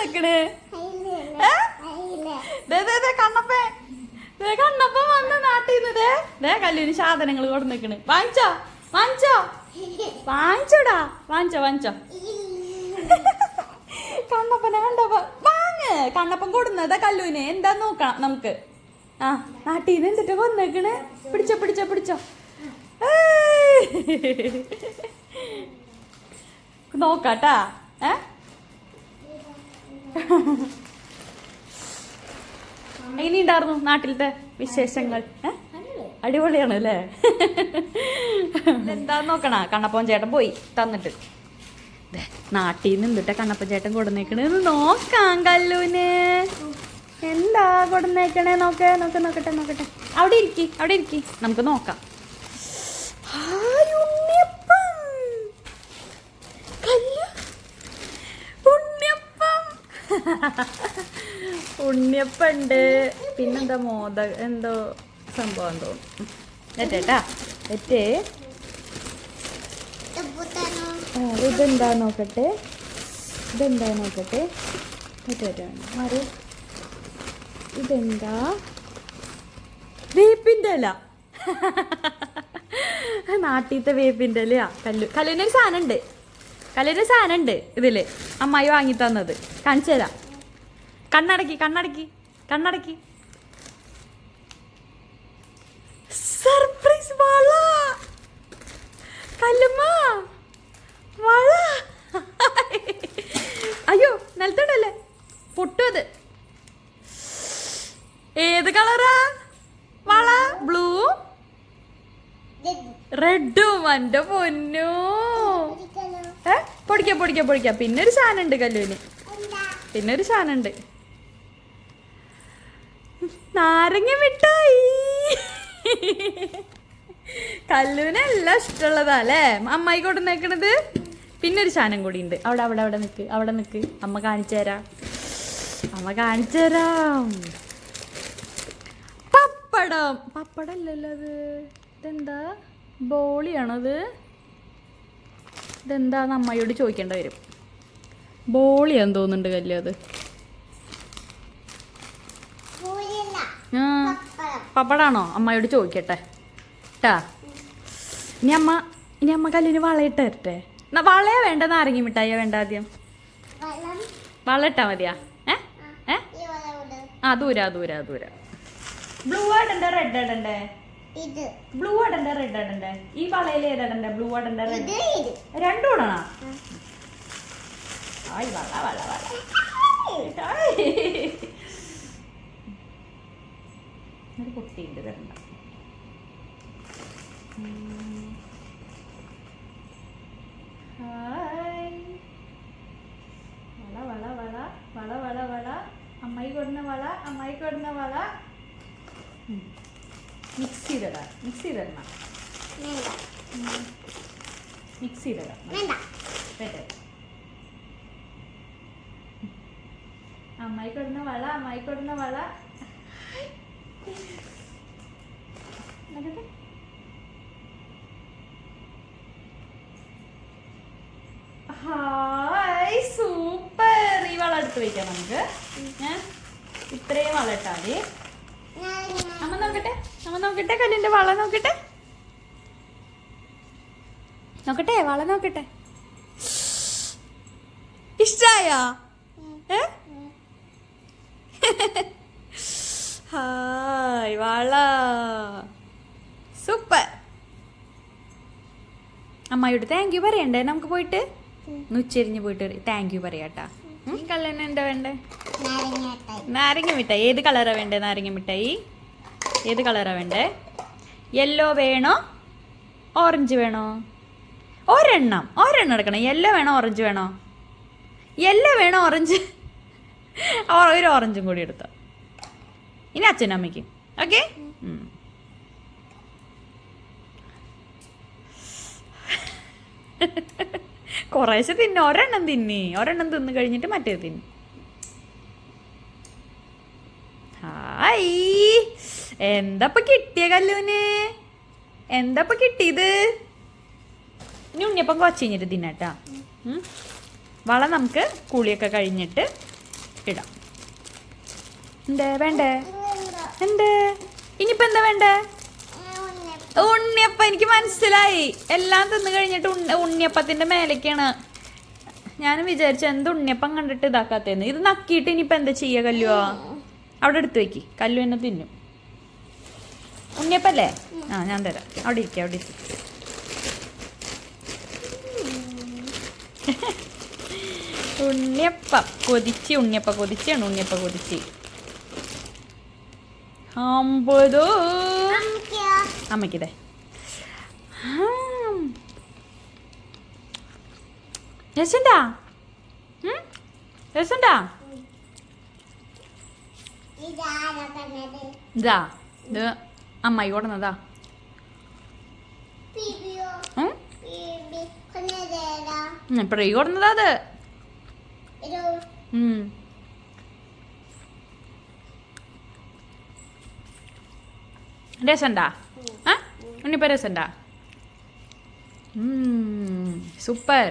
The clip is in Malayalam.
വന്നിക്കണ് കണ്ണപ്പൻ ദേ കണ്ണപ്പൻ വന്ന് നാട്ടിൽ നിന്ന് ദേ കല്ലിന് സാധനങ്ങൾ കൊടുന്നിക്കണ് വാങ്ങിച്ചോ? വാങ്ങിച്ചോ? വാങ്ങിച്ചോടാ. വാങ്ങിച്ചോ വാങ്ങിച്ചോ. കണ്ണപ്പനെ കണ്ടപ്പ വാങ്ങ്. കണ്ണപ്പൻ കൊടുന്നതാ കല്ലുവിന്. എന്താ നോക്കണം നമുക്ക്? ആ നാട്ടിൽ നിന്ന് എന്തിട്ട് കൊന്നേക്കണ്? പിടിച്ചോ പിടിച്ചോ പിടിച്ചോ. നോക്കാട്ടാ. ഏ? എങ്ങനെയുണ്ടായിരുന്നു നാട്ടിലത്തെ വിശേഷങ്ങൾ? അടിപൊളിയാണ് അല്ലേ? എന്താ നോക്കണ? കണ്ണപ്പൻ ചേട്ടൻ പോയി തന്നിട്ട്. നാട്ടിൽ നിന്നിട്ട് കണ്ണപ്പൻ ചേട്ടൻ കൊടുന്നേക്കണേന്ന് നോക്കാം കല്ലൂന്. എന്താ കൊടുന്നേക്കണേ നോക്കേ നോക്ക് നോക്കട്ടെ നോക്കട്ടെ. അവിടെ ഇരിക്കി അവിടെ ഇരിക്കി. നമുക്ക് നോക്കാം ഹായ്, ഉണ്ണിയപ്പം. കല്ലു. ഉണ്ണിയപ്പം ഉണ്ണിയപ്പുണ്ട്. പിന്നെന്താ മോദ എന്തോ സംഭവം തോന്നുന്നു ആ, ഇതെന്താ നോക്കട്ടെ? ഇതെന്താ നോക്കട്ടെ? ഇതെന്താ? വേപ്പിന്റെ ഇല. നാട്ടിലത്തെ വേപ്പിന്റെ അല്ലയാ കല്ലു കല്ലിനൊരു സാധനം ഉണ്ട് കല്ലുവിന് സാധനം ഉണ്ട് ഇതിൽ. അമ്മായി വാങ്ങി തന്നത്. കാണിച്ചു തരാം. കണ്ണടക്കി കണ്ണടക്കി കണ്ണടക്കി. സർപ്രൈസ് വള! കല്ലുമ്മ! വള! അയ്യോ നിലത്തോണ്ടല്ലേ? പൊട്ടു അത്. ഏത് കളറാ? വള? ബ്ലൂ റെഡും എന്റെ പൊന്നു. പൊടിക്കാം പൊടിക്കാം പൊടിക്കാം. പിന്നെ ഒരു സാധനം ഉണ്ട് കല്ലുവിന് പിന്നെ ഒരു സാധനം ഉണ്ട് നാരങ്ങ മിഠായി. കല്ലുവിന് എല്ലാം ഇഷ്ടമുള്ളതാ അല്ലേ? അമ്മായി കൊണ്ടുവന്നേക്കണത് പിന്നെ ഒരു സാധനം കൂടി ഉണ്ട് അവിടെ അവിടെ അവിടെ നിൽക്ക് അവിടെ നിൽക്ക് അമ്മ കാണിച്ചു തരാം. അമ്മ കാണിച്ചു തരാം. പപ്പടം. പപ്പടം അല്ലല്ലോ അത്. ഇതെന്താ? ബോളിയാണത് ഇതെന്താന്ന് അമ്മയോട് ചോദിക്കേണ്ട വരും. ബോളിയാന്ന് തോന്നുന്നുണ്ട് കല്ല് അത്. പപ്പടാണോ? അമ്മയോട് ചോദിക്കട്ടെ. ട്ടാ. ഇനി അമ്മ ഇനി അമ്മ കല്ലിന് വളയിട്ട് തരട്ടെ. എന്നാ വളയാ വേണ്ട നാരങ്ങി മിഠായിയോ വേണ്ട ആദ്യം? വള. ഇട്ടാ മതിയാ. ഏ? ഏ? ആ ദൂരാ ദൂരാ ദൂരാ. ബ്ലൂ ആയിട്ടുണ്ട് റെഡ് ആടണ്ടേ ഇത്. ബ്ലൂ ആടണ്ടേ റെഡ് ആടണ്ടേ ഈ വളയിൽ ഏതാടണ്ടേ ബ്ലൂ ആടണ്ടേ റെഡ് രണ്ടും ഇടണോ? ആയി വള വള വള. ഒരു കുട്ടിയുണ്ട് തരണ്ട. ഹായ്. വള വള വള വള വള വള അമ്മായി കൊടുന്ന വള അമ്മായി കൊടുന്ന വള മിക്സ് ചെയ്തിടാം മിക്സ് ചെയ്തിടണം മിക്സ് ചെയ്തിടാം വേണ്ട അമ്മായി കൊടുന്ന വള അമ്മായി കൊടുന്ന വള. Hi super. ഈ വള എടുത്ത് വയ്ക്കാം നമുക്ക്. ഞാൻ ഇത്രയും വള ഇട്ടാൽ മതി. അമ്മ നോക്കട്ടെ അമ്മ നോക്കട്ടെ കല്ലിന്റെ വള നോക്കട്ടെ. നോക്കട്ടെ വള നോക്കട്ടെ. ഇഷ്ടായോ? ഹായ് വള. സൂപ്പർ. അമ്മയോട് താങ്ക് യു പറയണ്ടേ? നമുക്ക് പോയിട്ട്? ഉച്ചരിഞ്ഞ് പോയിട്ട് താങ്ക് യു പറയാട്ടാ. കല്ലന്നെ എന്താ വേണ്ടേ? നാരങ്ങ മിഠായി. ഏത് കളറാണ് വേണ്ടേ നാരങ്ങ മിഠായി? ഏത് കളറാണ് വേണ്ടേ? യെല്ലോ വേണോ? ഓറഞ്ച് വേണോ? ഒരെണ്ണം. ഒരെണ്ണം എടുക്കണം. യെല്ലോ വേണോ? ഓറഞ്ച് വേണോ? യെല്ലോ വേണോ? ഓറഞ്ച് ഒരു ഓറഞ്ചും കൂടി എടുത്തോ. ഇനി അച്ഛനും അമ്മയ്ക്ക്. ഓക്കെ കുറേശ്ശെ തിന്നു. ഒരെണ്ണം തിന്നി. ഒരെണ്ണം തിന്ന് കഴിഞ്ഞിട്ട് മറ്റേ തിന്നു ഹായ് എന്തപ്പ കിട്ടിയ കല്ലൂന്? എന്താപ്പ കിട്ടിയത്? ഇനി ഉണ്ണിയപ്പം കൊച്ചിഞ്ഞിട്ട് തിന്നട്ടാ വള നമുക്ക് കുളിയൊക്കെ കഴിഞ്ഞിട്ട് ഇടാം. എന്തേ വേണ്ടേ? എന്തേ? ഇനിയിപ്പോ എന്താ വേണ്ടേ? ഉണ്ണിയപ്പ. എനിക്ക് മനസ്സിലായി. എല്ലാം തിന്നു കഴിഞ്ഞിട്ട് ഉണ്ണി ഉണ്ണിയപ്പത്തിന്റെ മേലേക്കാണ് ഞാനും വിചാരിച്ചു എന്ത് ഉണ്ണിയപ്പം കണ്ടിട്ട് ഇതാക്കാത്തേന്ന്. ഇത് നക്കിയിട്ട് ഇനിയിപ്പോ എന്താ ചെയ്യ കല്ലുവാ? അവിടെ എടുത്തു വെക്കി. കല്ലു എന്നെ തിന്നും. ഉണ്ണിയപ്പല്ലേ? ആ ഞാൻ തരാം. അവിടെ ഇരിക്കാം അവിടെ ഇരിക്കും. ഉണ്ണിയപ്പ. കൊതിച്ച് ഉണ്ണിയപ്പ കൊതിച്ചാണ് ഉണ്ണിയപ്പ കൊതിച്ച്. അമ്പതോ? അമ്മയ്ക്കോ? അമ്മയ്ക്കിതേ രസണ്ടാ രസണ്ടാ ഇത് അമ്മായി. കുഞ്ഞിതേടാ? ഇപ്പഴേ കൊടുന്നതാ അത്. രസണ്ടാ? ആ ഉണ്ണിപ്പ രസണ്ടാ? സൂപ്പർ.